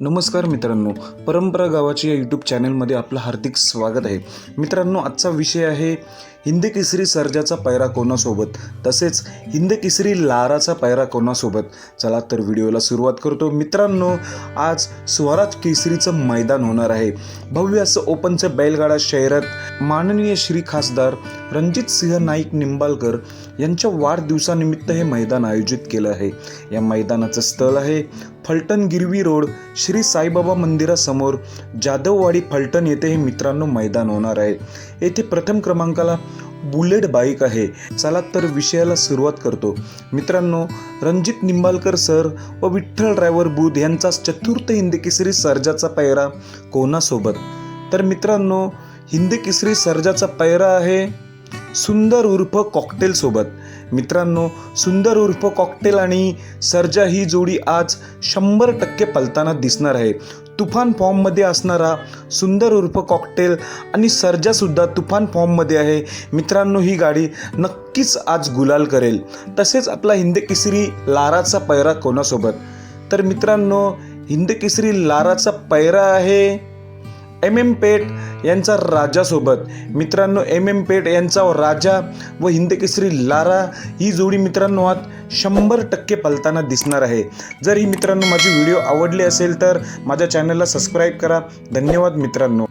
नमस्कार मित्रांनो परंपरा गावाची या यूट्यूब चॅनलमध्ये आपलं हार्दिक स्वागत आहे. मित्रांनो आजचा विषय आहे हिंद केसरी सर्जाचा पैरा कोणासोबत? तसेच हिंद केसरी लाराचा पैरा कोणासोबत? चला तर व्हिडिओला सुरुवात करतो. मित्रांनो आज स्वराज केसरीचं मैदान होणार आहे. भव्य असं ओपनचं बैलगाडा शहरात माननीय श्री खासदार रणजित सिंह नाईक निंबाळकर यांच्या वाढदिवसानिमित्त हे मैदान आयोजित केलं आहे. या मैदानाचं स्थळ आहे फलटण गिरवी रोड. श्री साईबाबा मंदिरासमोर जाधववाडी फलटण येथे हे मित्रांनो मैदान होणार आहे. येथे प्रथम क्रमांकाला बुलेट बाईक आहे. चला तर विषयाला सुरुवात करतो. मित्रांनो रणजित निंबाळकर सर व विठ्ठल ड्रायव्हर बुध यांचा चतुर्थ हिंद केसरी सर्जाचा पैरा कोणासोबत? तर मित्रांनो हिंद केसरी सर्जाचा पैरा आहे सुंदर उर्फ कॉकटेल सोबत. मित्रांनो सुंदर उर्फ कॉकटेल आणि सर्जा ही जोडी आज शंभर टक्के पलताना दिसणार आहे. तुफान फॉर्ममध्ये असणारा सुंदर उर्फ कॉकटेल आणि सर्जासुद्धा तुफान फॉर्ममध्ये आहे. मित्रांनो ही गाडी नक्कीच आज गुलाल करेल. तसेच आपला हिंद केसरी लाराचा पैरा कोणासोबत? तर मित्रांनो हिंद केसरी लाराचा पैरा आहे एम एम पेठ यांचा राजासोबत. मित्रांनो एम एम पेठ यांचा राजा व हिंदकेसरी लारा ही जोडी मित्रांनो आज शंभर टक्के पलताना दिसणार आहे. जर ही मित्रांनो माझी व्हिडिओ आवडली असेल तर माझ्या चॅनलला सबस्क्राईब करा. धन्यवाद मित्रांनो.